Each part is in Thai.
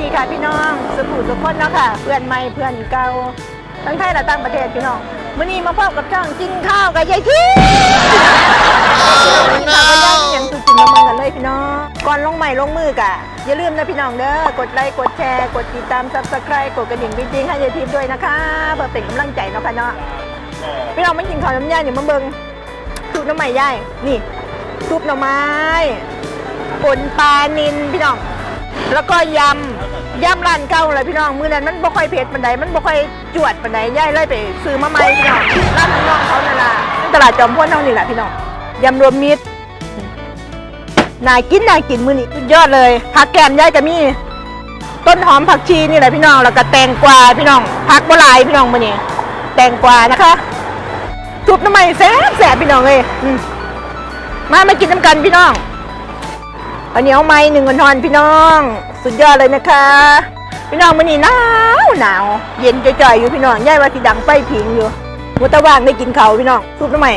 ดีค่ะพี่น้องสุขุทุกคนเนาะค่ะ เพื่อนใหม่เพื่อนเก่าทั้งไทยและต่างประเทศพี่น้องมื้อนี้มาพบกับช่องกินข้าวกับยายที่กินข้าวกับยายอย่างสุดจินละมืองกันเลยพี่น้องก่อนลงใหม่ลงมือกะอย่าลืมนะพี่น้องเด้อกดไลค์กดแชร์กดติดตามซับสไครต์กดกระดิ่งจริงๆให้ยายทิพย์ด้วยนะคะเพื่อเป็นกำลังใจเนาะค่ะเนาะพี่น้องไม่กินข้าวน้ำยาอย่ามาเบิ่งซุปน้ำใหม่ย่ายนี่ซุปหน่อไม้ปนปลานินพี่น้องแล้วก็ยำ ยำร้านเก่าเลยพี่น้องมือนั้นมันบ่ค่อยเผ็ดปานใดมันบ่ค่อยจวดปานใดย่ายเลยไปซื้อมาใหม่พี่น้องร้านน้องเขานั่นล่ะตลาดจอมพลเท่านี้แหละพี่น้องยำรวมมิตรน่ากินน่ากินมื้อนี้สุดยอดเลยผักแกมย่ายก็มีต้นหอมผักชีนี่แหละพี่น้องแล้วก็แตงกวาพี่น้องผักบ่หลายพี่น้องมื้อนี้แตงกวานะคะทุบน้ำมันแซ่บแซ่บพี่น้องเอ้ยมามากินน้ำกันพี่น้องอันนี้เอาไม้หนึ่งวันทอนพี่น้อง สุดยอดเลยนะคะ พี่น้องมันนี่หนาวหนาว เย็นจ่อยๆอยู่พี่น้องย่ายว่าสีดังไฟผิงอยู่มุตะว่างได้กินเขาพี่น้องซุปน้ำใหม่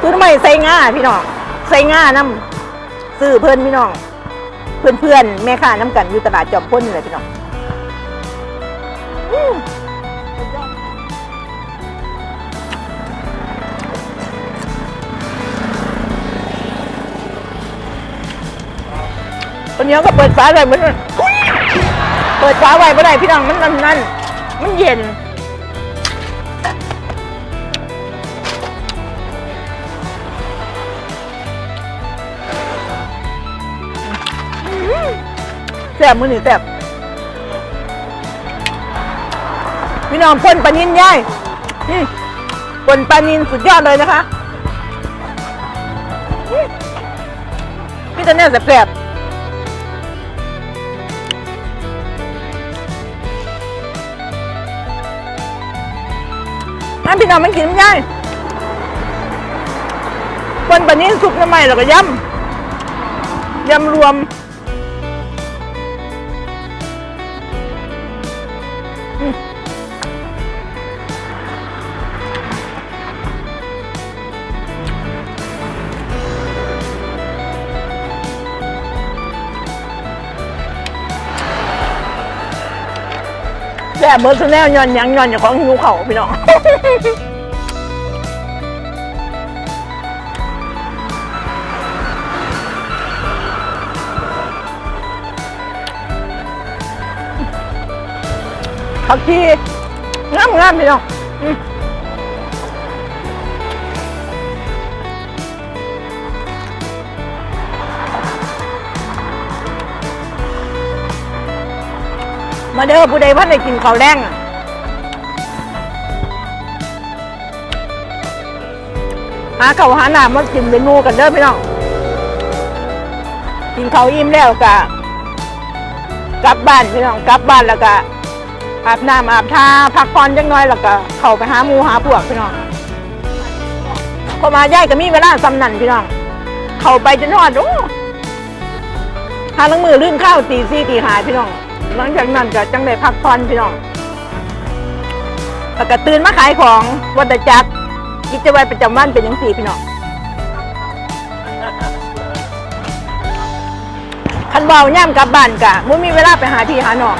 ซุปน้ำใหม่ใส่ง่าพี่น้องใส่ง่าน้ำซื้อเพื่อนพี่น้อง เพื่อนเพื่อนๆแม่ค้าน้ำกันอยู่ตลาดจอมพ้นอยู่เลยพี่น้อง คนนี้ก็เปิดฝาเลยเหมือนเปิดฝาไว้ไม่ได้พี่น้องมันนั่นนั่นมันเย็นแซ่บมือหนึ่งแซ่บพี่น้องพ่นปลานินย่ายนี่ป่นปลานินสุดยอดเลยนะคะพี่ตาเนี่แซ่บ พี่น้องมันกินไม่ได้ป่นปลานินสุกน้ำใหม่แล้วก็ยำยำรวม ซ่บเบอร์ซแนลย้อนยังย้อนอย่างของหิวเขาพี่น้องผักชีงามงามๆพี่น้อง มาเด้อผู้ใดพันได้กินข้าวแรงอะหาข้าวหาน้ำมากินเมนูกันเด้อพี่น้อง กินข้าวอิ่มแล้วก็กลับบ้านพี่น้องกลับบ้านแล้วก็อาบน้ำอาบท่าพักผ่อนจังน้อยแล้วก็เข้าไปหาหมูหาพวกพี่น้องพอมาย่ายก็มีเวลาสำนันพี่น้อง เข้าไปจนทอดโอ้หาลังมือลื่นข้าวตีสี่ตีหายพี่น้อง หลังจากนั้นก็จังได้พักผ่อนพี่น้องแล้วก็ตื่นมาขายของวัฏจักรกิจวัตรประจำวันเป็นอย่างสี่พี่น้องคันเบาย่ามกลับบ้านกะมื่มีเวลาไปหาพี่หาน้อง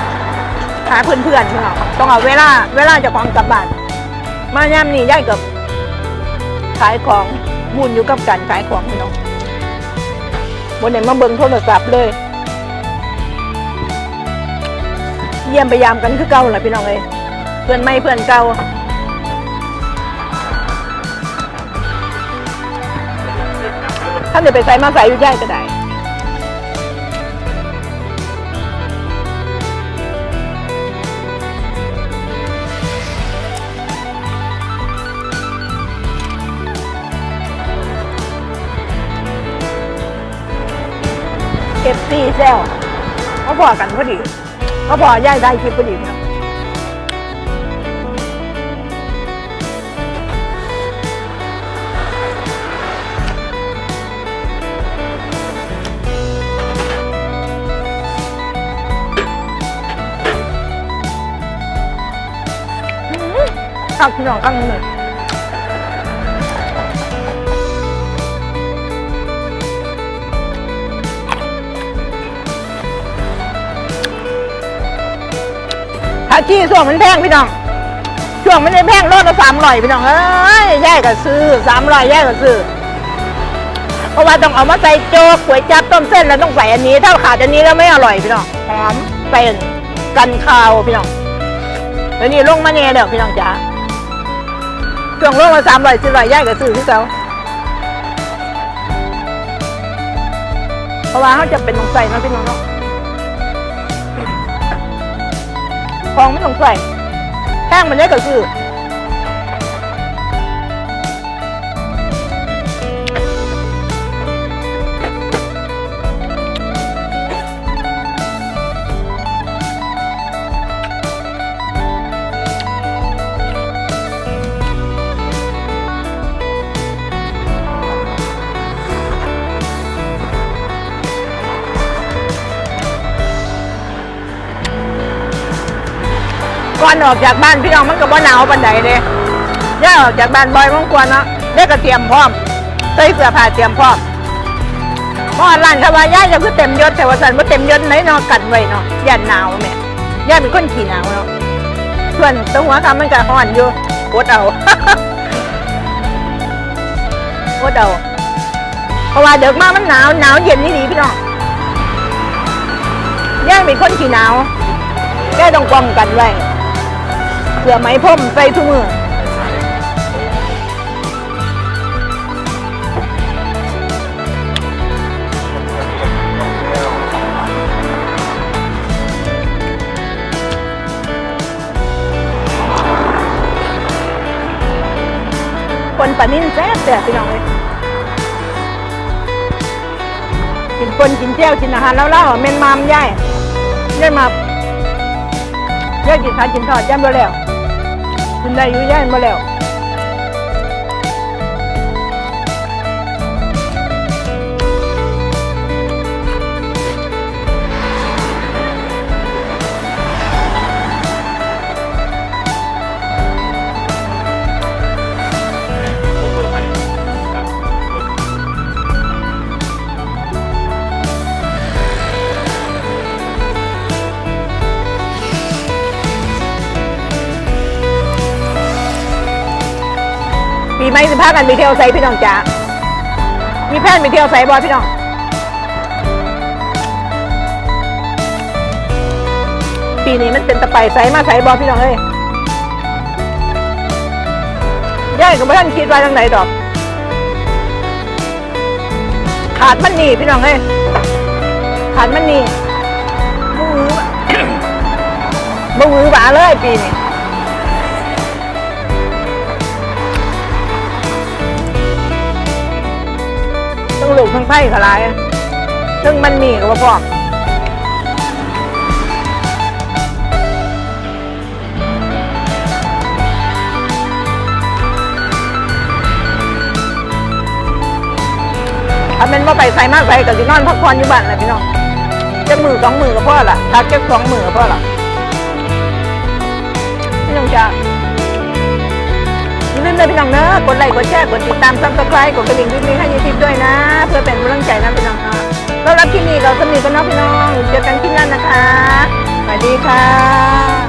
หาเพื่อนๆพี่น้องต้องเอาเวลาเวลาจะของกลับบ้านมาย่ามนี่ย่ายกับขายของบุญอยู่กับการขายของพี่น้องบนไหนมาเบิ่งโทรศัพท์เลย เยี่ยมไปยามกันคือเก่าแหละพี่น้องเอ้ยเพื่อนไม่เพื่อนเก่าถ้าเดี๋ยวไปใส่มาใส่อยู่ย่ายก็ได้เก็บซีเซลเขาพอกกันพอดี เขาพอย่ายได้คลิปพอดีนะข้าวพี่น้องข้างหนึ่ จี้ช่วงมันแพงพี่น้องช่วงมันได้แพงโลละสามร้อยพี่น้องเอ้ยแย่ายก็ซื้อสามร้อยแย่ายก็ซื้อเพราะว่าต้องเอามาใส่โจ๊กก๋วยจั๊บต้มเส้นแล้วต้องใส่อันนี้ ถ้าขาดอันนี้แล้วไม่อร่อยพี่น้องหอมเป็นกันคาวพี่น้องแล้วนี่ลงมาเนี่ยเด้อพี่น้องจ๋าช่วงลงมาสามร้อยสี่ร้อยแย่ายก็ซื้อที่เขาเพราะว่าเขาจะเป็นต้องใส่นะพี่น้องเนาะ ของไม่ต้องใส่แห้งมันได้ก็คือ ก่อนออกจากบ้านพี่น้องมันก็บ่หนาวปันใดเด้ย่าออกจากบ้านบ่อยมังควรเนาะได้ก็เตรียมพร้อมใส่เสื้อผ้าเตรียมพร้อมเพราะว่าร้านเขาว่าย่าจะคือเต็มยศแต่ว่าสันว่าเต็มยศไหนเนาะกันไว้เนาะย่านหนาวแม่ย่าเป็นคนขี้หนาวเนาะส่วนตัวหัวคำมันก็ร้อนอยู่อดเอาอดเอาเพราะว่าเด็กมากมันหนาวหนาวเย็นนี่ดีพี่น้องย่าเป็นคนขี้หนาวแกต้องป้องกันไว้ เผื่อไหมพรมใส่ทุกมือคนปลานิ่นแซ่บแต่บพี่น้องเลยกินปนกินเจียวกินอาหารแล้วเล่าเมนมามย่ายย่ายมาเย่ายกินขาวกินทอดย่ำมาแล้ว คุณได้อยู่ย่ายมาแล้ว ปีใหม่สิพากันไปเที่ยวไซพี่น้องจ๋ามีแพนไปเที่ยวไซบอยพี่น้องปีนี้มันเป็นตะไปไซมาไซบอพี่น้องเอ้ยย่ายกับท่านคิดไว่างไหนดอก ขาดมันนี่พี่น้องเอ้ยขาดมันนี่บูหือบูหือหวาเลยปีนี้ ลูกทั้งไพ่ขลายซึ่งมันมีกับพ่อถ้าเป็นว่าไปใส่มากไปกับที่นอนพักผ่อนอยู่บ้านแหละพี่น้องจะมือสองมือกับพ่อละทักแค่สองมือกับพ่อละพี่น้องจ้า น้องเนอะกดไลค์กดแชร์กดติดตามซับสไครต์กดกระดิ่งวิบวิบให้ยูทูบด้วยนะ เพื่อเป็นกำลังใจนะพี่น้องเนาะแล้วรับที่นี่เราสนิทกันเนาะพี่น้องเจอกันที่นั่นนะคะสวัสดีค่ะ